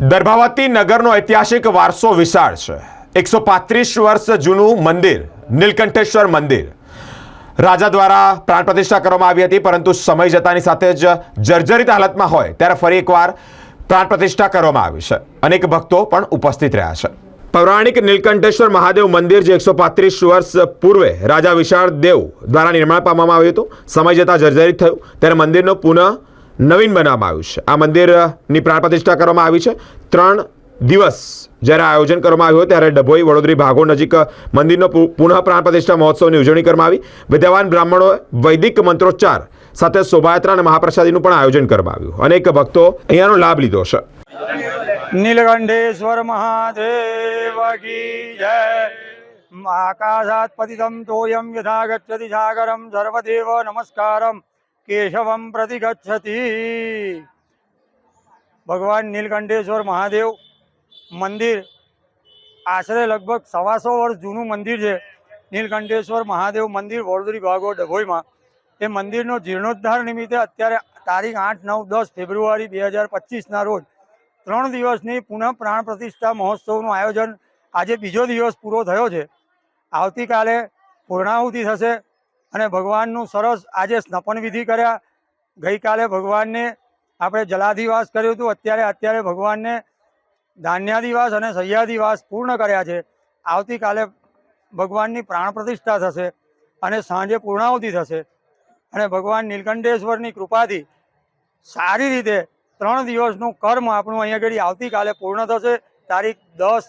દર્ભાવતી નગરનો ઐતિહાસિક વારસો વિશાળ છે. એકસો પાંત્રીસ વર્ષ જૂનું મંદિર, નીલકંઠેશ્વર મંદિર. રાજા દ્વારા પ્રાણ પ્રતિષ્ઠા કરવામાં આવી હતી, પરંતુ સમય જતાની સાથે જ જર્જરિત હાલતમાં હોય, ત્યારે ફરી એકવાર પ્રાણ પ્રતિષ્ઠા કરવામાં આવી છે. અનેક ભક્તો પણ ઉપસ્થિત રહ્યા છે. પૌરાણિક નીલકંઠેશ્વર મહાદેવ મંદિર જે એકસો પાંત્રીસ વર્ષ પૂર્વે રાજા વિશાળ દેવ દ્વારા નિર્માણ પામવામાં આવ્યું હતું, સમય જતાં જર્જરિત થયું, ત્યારે મંદિરનો પુનઃ નવીન બનાવવામાં આવ્યું છે. આ મંદિરની પ્રાણ પ્રતિષ્ઠા કરવામાં આવી છે. ત્રણ દિવસ જ્યારે આયોજન કરવામાં આવ્યું ત્યારે ડભોઈ વડોદરી ભાગો નજીક મંદિરનો પુનઃ પ્રાણ પ્રતિષ્ઠા મહોત્સવની ઉજવણી કરવામાં આવી. વિદ્યાવાન બ્રાહ્મણોએ વૈદિક મંત્રોચ્ચાર સાથે શોભાયાત્રા અને મહાપ્રસાદીનું પણ આયોજન કરવામાં આવ્યું. અનેક ભક્તો અહીંયાનો લાભ લીધો છે. નીલકંઠેશ્વર મહાદેવ કી જય. આકાશાત પતિતમ તોયમ યથા ગચ્છતિ સાગરમ સર્વદેવ નમસ્કારમ. કેશવમ પ્રતિ ગચ્છતિ ભગવાન નીલકંઠેશ્વર મહાદેવ મંદિર આશરે લગભગ સવાસો વર્ષ જૂનું મંદિર છે નીલકંઠેશ્વર મહાદેવ મંદિર વડોદરી ભાગો ડભોઈમાં એ મંદિરનો જીર્ણોદ્ધાર નિમિત્તે અત્યારે તારીખ આઠ, નવ, દસ ફેબ્રુઆરી બે હજાર પચીસના રોજ ત્રણ દિવસની પુનઃ પ્રાણ પ્રતિષ્ઠા મહોત્સવનું આયોજન આજે બીજો દિવસ પૂરો થયો છે. આવતીકાલે પૂર્ણાહુતિ થશે. અને ભગવાનનું સરસ આજે સ્નપન વિધિ કર્યા. ગઈકાલે ભગવાનને આપણે જલાધિવાસ કર્યું હતું. અત્યારે અત્યારે ભગવાનને ધાન્યાદિવાસ અને સહ્યાદિવાસ પૂર્ણ કર્યા છે. આવતીકાલે ભગવાનની પ્રાણ પ્રતિષ્ઠા થશે અને સાંજે પૂર્ણાવતિ થશે. અને ભગવાન નીલકંઠેશ્વરની કૃપાથી સારી રીતે ત્રણ દિવસનું કર્મ આપણું અહીંયા આગળ આવતીકાલે પૂર્ણ થશે. તારીખ દસ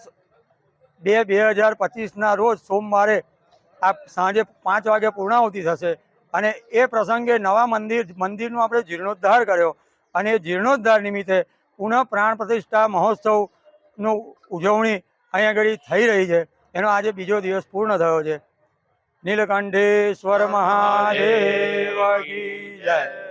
બે બે હજાર પચીસના રોજ સોમવારે આ સાંજે પાંચ વાગે પૂર્ણાહુતિ થશે. અને એ પ્રસંગે નવા મંદિર, મંદિરનો આપણે જીર્ણોદ્ધાર કર્યો. અને એ જીર્ણોદ્ધાર નિમિત્તે પુનઃ પ્રાણ પ્રતિષ્ઠા મહોત્સવનું ઉજવણી અહીંયા આગળ થઈ રહી છે. એનો આજે બીજો દિવસ પૂર્ણ થયો છે. નીલકંઠેશ્વર મહાદેવ જય.